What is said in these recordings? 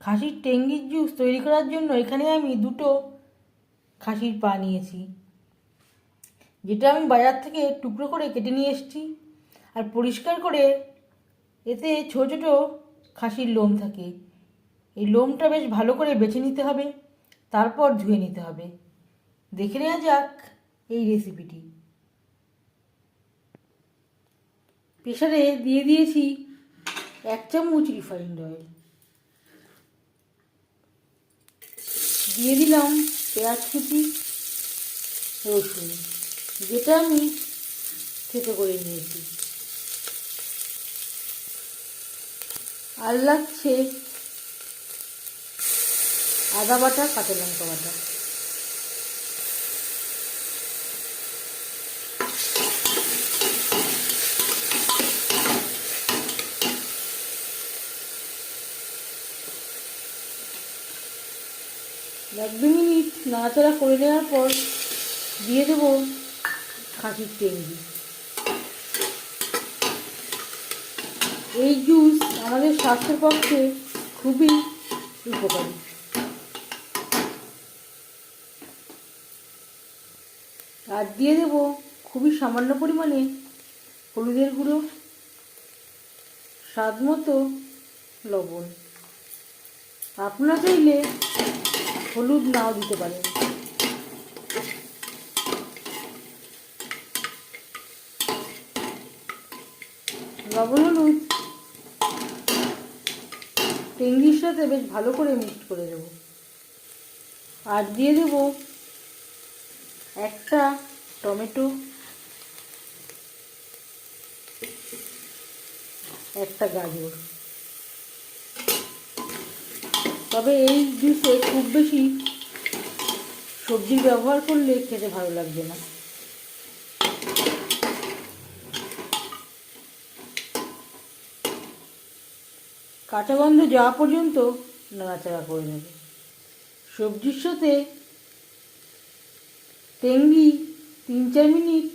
খাসির টেঙ্গির জুস তৈরি করার জন্য এখানে আমি দুটো খাসির পা নিয়েছি, যেটা আমি বাজার থেকে টুকরো করে কেটে নিয়ে এসেছি আর পরিষ্কার করে এতে ছোটো ছোটো খাসির লোম থাকে। এই লোমটা বেশ ভালো করে বেছে নিতে হবে, তারপর ধুয়ে নিতে হবে। দেখে নেওয়া যাক এই রেসিপিটি। প্রেশারে দিয়ে দিয়েছি এক চামচ রিফাইন্ড অয়েল। দিয়ে দিলাম পেঁয়াজ কুচি, রসুন, যেটা আমি থেতো করে নিয়েছি। আর লাগছে আদা বাটা, কাঁচা লঙ্কা বাটা। এক দু মিনিট নাড়াচাড়া করে নেওয়ার পর দিয়ে দেবো খাসির টেঙ্গি এই জুস আমাদের স্বাস্থ্যের পক্ষে খুবই উপকারী। আর দিয়ে দেব খুবই সামান্য পরিমাণে হলুদের গুঁড়ো, স্বাদ মতো লবণ। আপনারা চাইলে হলুদ নাও দিতে পারেন লবণ, হলুদ। টেঙ্গির সাথে বেশ ভালো করে মিক্সড করে দেব। আর দিয়ে দেব একটা টমেটো। একটা গাজর। তবে এই জুসে খুব বেশি সবজির ব্যবহার করলে খেতে ভালো লাগবে না। কাঁচা গন্ধ যাওয়া পর্যন্ত নাড়াচাড়া করে নেবে। সবজির সাথে টেঙ্গি তিন চার মিনিট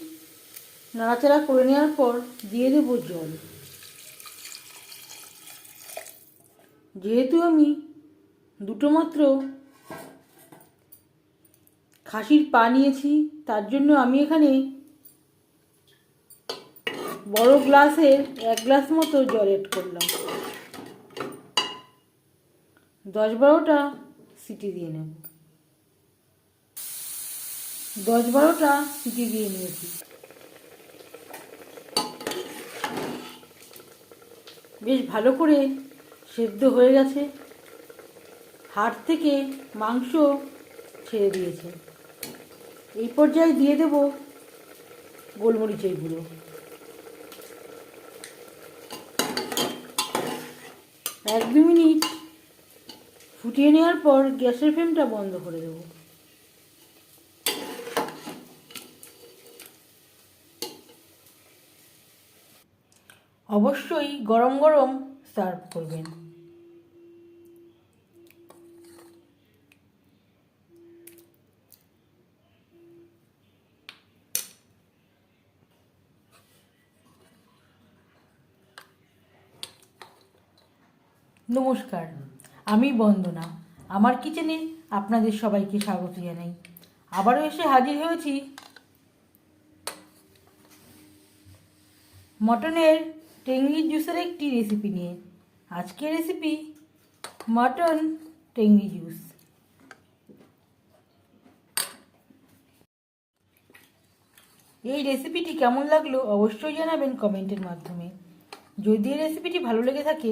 নাড়াচাড়া করে নেওয়ার পর দিয়ে দেবো জল। যেহেতু আমি দুটো মাত্র? খাসির পা নিয়েছি, তার জন্য আমি এখানে বড় গ্লাসের এক গ্লাস মতো জল এড করলাম। দশ বারোটা সিটি দিয়ে নেব। দশ বারোটা সিটি দিয়ে নিয়েছি। বেশ ভালো করে সেদ্ধ হয়ে গেছে। হাড় থেকে মাংস ছেড়ে দিয়েছে। এই পর্যায়ে দিয়ে দেব গোলমরিচের গুঁড়ো। এক দু মিনিট ফুটিয়ে নেওয়ার পর গ্যাসের ফ্লেমটা বন্ধ করে দেব। অবশ্যই গরম গরম সার্ভ করবেন। নমস্কার, আমি বন্দনা। আমার কিচেনে আপনাদের সবাইকে স্বাগত জানাই। আবারও এসে হাজির হয়েছি মটনের টেঙ্গি জুসের একটি রেসিপি নিয়ে। আজকের রেসিপি মটন টেঙ্গি জুস। এই রেসিপিটি কেমন লাগল অবশ্যই জানাবেন কমেন্টের মাধ্যমে। যদি এই রেসিপিটি ভালো লেগে থাকে